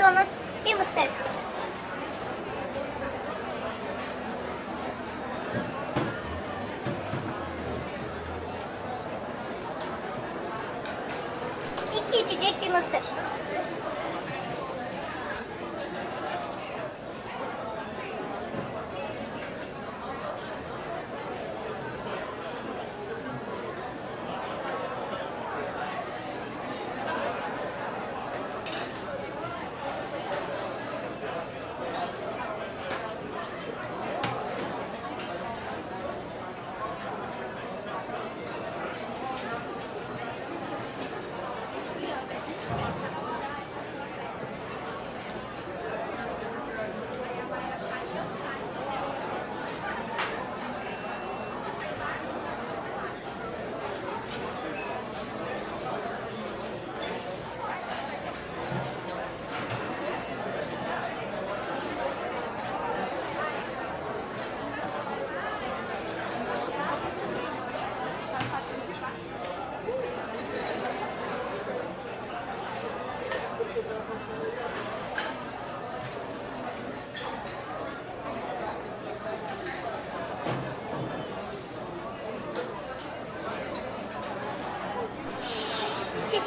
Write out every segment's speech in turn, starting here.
Donut, bir mısır. İki içecek, bir mısır.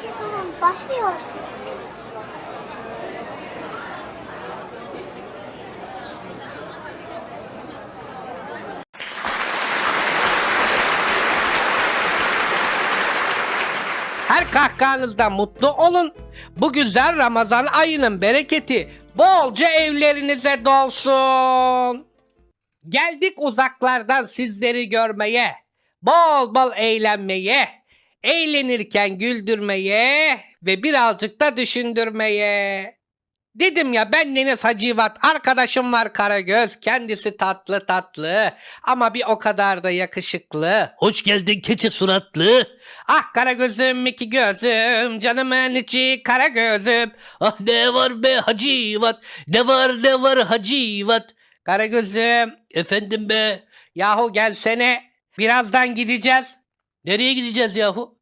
Sessiz olun, başlıyor. Her kahkahanızda mutlu olun. Bu güzel Ramazan ayının bereketi bolca evlerinize dolsun. Geldik uzaklardan sizleri görmeye, bol bol eğlenmeye, eğlenirken güldürmeye ve birazcık da düşündürmeye. Dedim ya ben Deniz Hacivat, arkadaşım var Karagöz, kendisi tatlı tatlı ama bir o kadar da yakışıklı. Hoş geldin keçi suratlı. Ah kara gözüm iki gözüm canımın içi kara gözüm. Ah ne var be hacivat. Ne var ne var hacivat. Kara gözüm Efendim be. yahu gelsene birazdan gideceğiz. Nereye gideceğiz yahu?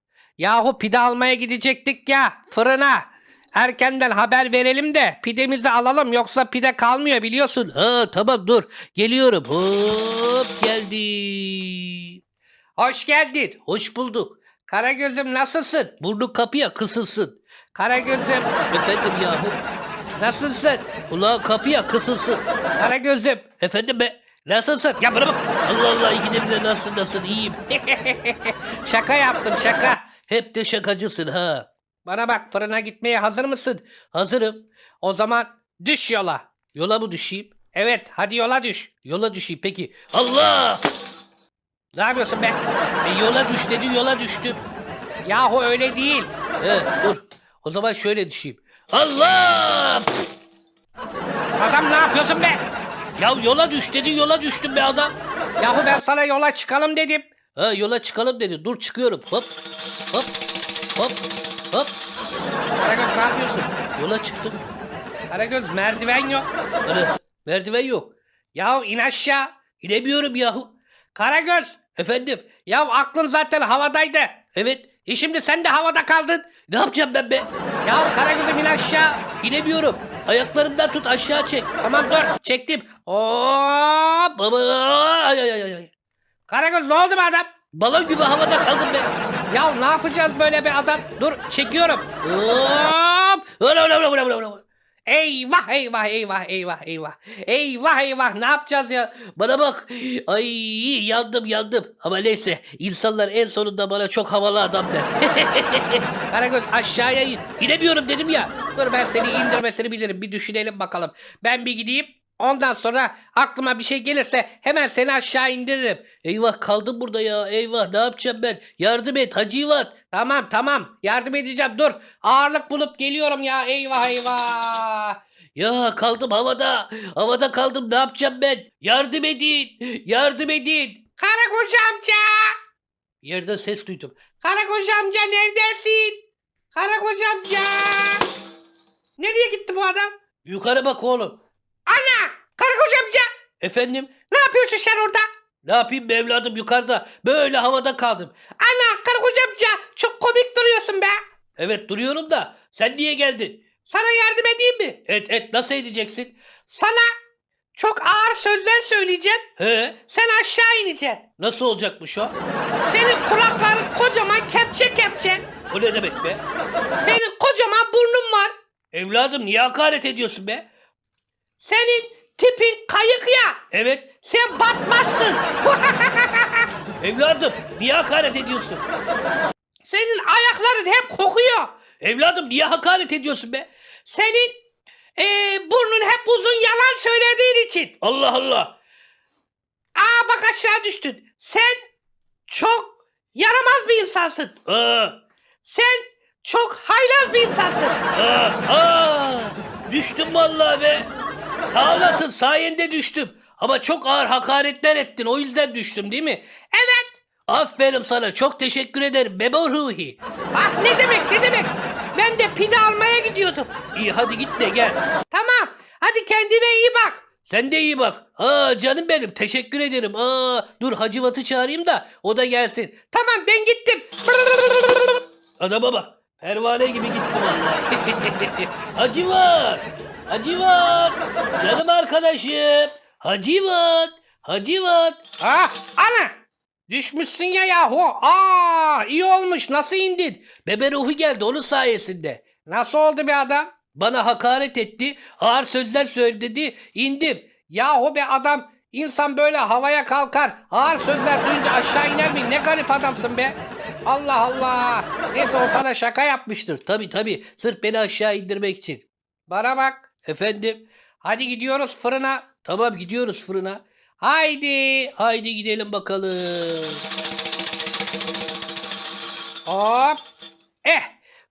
Yahu pide almaya gidecektik ya fırına. Erkenden haber verelim de pidemizi alalım yoksa pide kalmıyor biliyorsun. Ha tamam dur. Geliyorum. Hop geldim. Hoş geldin. Hoş bulduk. Kara gözüm nasılsın? Burnu kapıya kısılsın. Kara gözüm Efendim yahu. nasılsın? Ulan kapıya kısılsın. Kara gözüm Efendim be. nasılsın? Ya bana bak. Allah Allah ikide bir de nasıl nasıl iyiyim. şaka yaptım şaka. Hep de şakacısın ha. Bana bak fırına gitmeye hazır mısın? Hazırım. O zaman düş yola. Yola mı düşeyim? Evet hadi yola düş. Yola düşeyim peki. Allah! Ne yapıyorsun be? E, yola düş dedi yola düştüm. Yahu öyle değil. He, dur. O zaman şöyle düşeyim. Allah! Adam ne yapıyorsun be? Ya yola düş dedi yola düştüm be adam. Yahu ben sana yola çıkalım dedim. Ha yola çıkalım dedi. Dur çıkıyorum. Hop. Hop. Hop. Hop. Karagöz ne yapıyorsun? Yola çıktım. Karagöz merdiven yok. Hani merdiven yok. Yahu in aşağı. İnemiyorum yahu. Karagöz. Efendim. Ya aklın zaten havadaydı. Evet. E şimdi sen de havada kaldın. Ne yapacağım ben be? Ya Karagöz'üm in aşağı. İnemiyorum. Ayaklarımdan tut aşağı çek. Tamam dur çektim. Hop. Ay ay ay ay. Karagöz ne oldu be adam? Balon gibi havada kaldım be. Ya ne yapacağız böyle bir adam? Dur çekiyorum. Hop. Eyvah eyvah eyvah eyvah eyvah. Eyvah eyvah ne yapacağız ya? Bana bak. Ay yandım yandım. Ama neyse insanlar en sonunda bana çok havalı adam der. Karagöz aşağıya in. İnemiyorum dedim ya. Dur ben seni indirmesini bilirim. Bir düşünelim bakalım. Ben bir gideyim. Ondan sonra aklıma bir şey gelirse hemen seni aşağı indiririm. Eyvah kaldım burada ya. Eyvah ne yapacağım ben? Yardım et Hacivat. Tamam tamam yardım edeceğim dur. Ağırlık bulup geliyorum ya eyvah eyvah. Ya kaldım havada. Havada kaldım ne yapacağım ben? Yardım edin. Yardım edin. Karakoç amca. Yerden ses duydum. Karakoç amca neredesin? Karakoç amca. Nereye gitti bu adam? Yukarı bak oğlum. Efendim Ne yapıyorsun sen orada? ne yapayım be evladım yukarıda. Böyle havada kaldım. Ana Karakoç amca çok komik duruyorsun be. Evet duruyorum da sen niye geldin? Sana yardım edeyim mi? Et et nasıl edeceksin? Sana çok ağır sözler söyleyeceğim. He? Sen aşağı ineceksin. Nasıl olacakmış o? Senin kulakların kocaman kepçe kepçe. O ne demek be? Senin kocaman burnun var. Evladım niye hakaret ediyorsun be? Senin tipin kayık ya. Evet. Sen batmazsın. Evladım niye hakaret ediyorsun? Senin ayakların hep kokuyor. Evladım niye hakaret ediyorsun be? Senin eee, burnun hep uzun yalan söylediğin için. Allah Allah. Aa bak aşağı düştün. Sen çok yaramaz bir insansın. Aa, Sen çok haylaz bir insansın. aa, aa. Düştüm vallahi be. Sağ olasın sayende düştüm. Ama çok ağır hakaretler ettin o yüzden düştüm değil mi? Evet. Aferin sana çok teşekkür ederim Bebo Ruhi. Ah ne demek ne demek. Ben de pide almaya gidiyordum. İyi hadi git de gel. Tamam. Hadi kendine iyi bak. Sen de iyi bak. Aa canım benim teşekkür ederim. Aa dur Hacivat'ı çağırayım da o da gelsin. Tamam ben gittim. Adama bak. Pervane gibi gitti vallahi. Hacivat. Hacivat. Canım arkadaşım. Hacivat. Hacivat. Ah ana. Düşmüşsün ya yahu. Aa iyi olmuş. Nasıl indin? Bebe ruhu geldi onun sayesinde. Nasıl oldu bir adam? Bana hakaret etti. Ağır sözler söyledi. indim. Yahu be adam insan böyle havaya kalkar. Ağır sözler duyunca aşağı iner mi? Ne garip adamsın be. Allah Allah. Neyse o sana şaka yapmıştır. Tabi tabi. Sırf beni aşağı indirmek için. Bana bak. Efendim. Hadi gidiyoruz fırına. Tamam gidiyoruz fırına. Haydi. Haydi gidelim bakalım. Hop. Eh.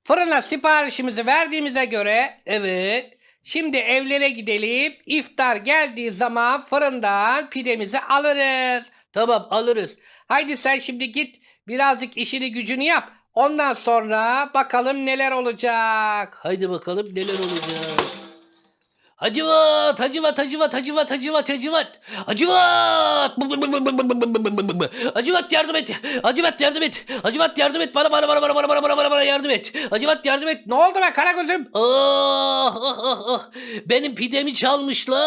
Fırına siparişimizi verdiğimize göre Evet. şimdi evlere gidelim. İftar geldiği zaman fırından pidemizi alırız. Tamam alırız. Haydi sen şimdi git Birazcık işini gücünü yap. Ondan sonra bakalım neler olacak. Haydi bakalım neler olacak. Hacivat, hacivat, hacivat, hacivat, hacivat, hacivat. Hacivat. Hacivat yardım et. Hacivat yardım et. Hacivat yardım et. Bana bana bana bana bana bana bana bana, bana yardım et. Hacivat yardım et. Ne oldu be Karagöz'üm? Ah ah ah ah. Benim pidemi çalmışlar.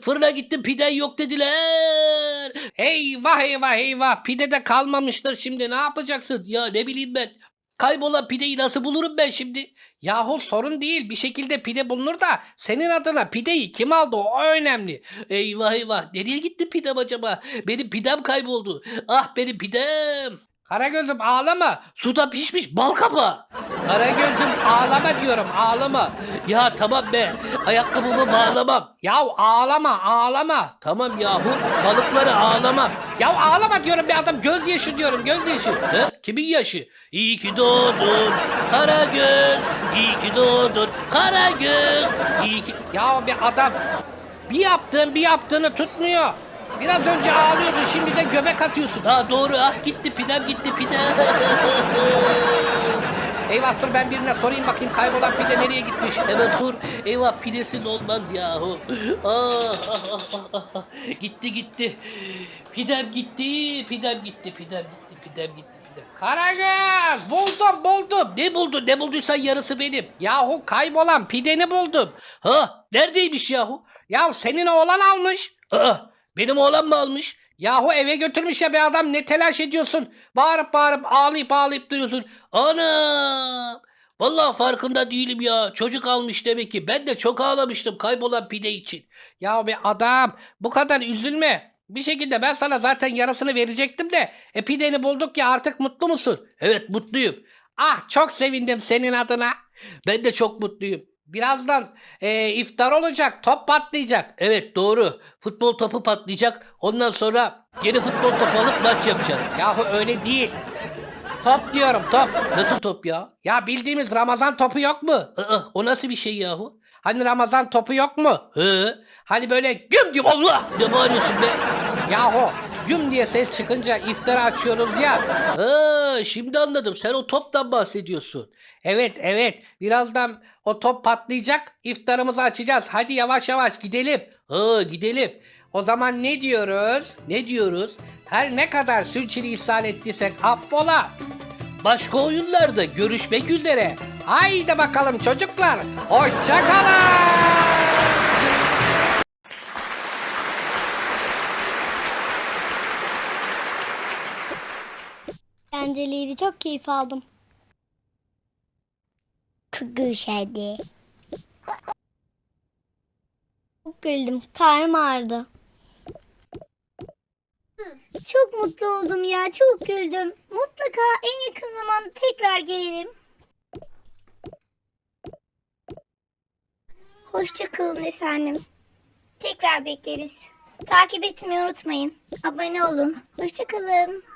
Fırına gittim piden yok dediler. Eyvah eyvah eyvah pide de kalmamıştır şimdi ne yapacaksın? Ya ne bileyim ben. Kaybolan pideyi nasıl bulurum ben şimdi? Yahu sorun değil bir şekilde pide bulunur da senin adına pideyi kim aldı o önemli. Eyvah eyvah. Nereye gitti pidem acaba? Benim pidem kayboldu. Ah benim pidem. Karagöz'üm ağlama. Suda pişmiş bal kabağı. Karagöz'üm ağlama diyorum ağlama. Ya tamam be. Ayakkabımı bağlamam. Yahu ağlama ağlama. Tamam yahu. Balıkları ağlamam. Ya ağlama diyorum bir adam gözyaşı diyorum gözyaşı. He? Kimin yaşı? İyi ki doğdun Karagöz. İyi ki doğdun Karagöz. İyi ki... Ya bir adam bir yaptığın bir yaptığını tutmuyor. Biraz önce ağlıyordun şimdi de göbek atıyorsun. Ha doğru ah gitti pidem gitti pidem. Eyvah dur ben birine sorayım bakayım kaybolan pide nereye gitmiş. Hemen sor. Eyvah pidesiz olmaz yahu. Ah, ah, ah, ah, ah, ah. Gitti gitti. Pidem gitti. Pidem gitti. Pidem gitti. Pidem gitti. Pidem. Karagöz buldum buldum. Ne buldun? Ne bulduysan yarısı benim. Yahu kaybolan pideni buldum. Ha neredeymiş yahu? Ya senin oğlan almış. Aa, benim oğlan mı almış? Yahu eve götürmüş ya bir adam ne telaş ediyorsun. Bağırıp bağırıp ağlayıp ağlayıp duruyorsun. Ana! Vallahi farkında değilim ya. Çocuk almış demek ki. Ben de çok ağlamıştım kaybolan pide için. Ya bir adam bu kadar üzülme. Bir şekilde ben sana zaten yarısını verecektim de. E pideni bulduk ya artık mutlu musun? Evet mutluyum. Ah çok sevindim senin adına. Ben de çok mutluyum. Birazdan e, iftar olacak top patlayacak. Evet doğru. Futbol topu patlayacak. Ondan sonra yeni futbol topu alıp maç yapacağız. Yahu öyle değil. Top diyorum top. Nasıl top ya? Ya bildiğimiz Ramazan topu yok mu? Aa, o nasıl bir şey yahu? Hani Ramazan topu yok mu? He? Hani böyle güm güm Allah! Ne bağırıyorsun be? Yahu güm diye ses çıkınca iftarı açıyoruz ya. Ha, şimdi anladım. Sen o toptan bahsediyorsun. Evet evet birazdan o top patlayacak iftarımızı açacağız. Hadi yavaş yavaş gidelim. Ha, gidelim. O zaman ne diyoruz? Ne diyoruz? Her ne kadar sürçülisan ettiysek affola. Başka oyunlarda görüşmek üzere. Haydi bakalım çocuklar. Hoşçakalın. Eğlenceliydi. Çok keyif aldım. Kıgışedi. Çok güldüm. Karnım ağrıdı. Çok mutlu oldum ya. Çok güldüm. Mutlaka en yakın zamanda tekrar gelelim. Hoşça kalın efendim. Tekrar bekleriz. Takip etmeyi unutmayın. Abone olun. Hoşça kalın.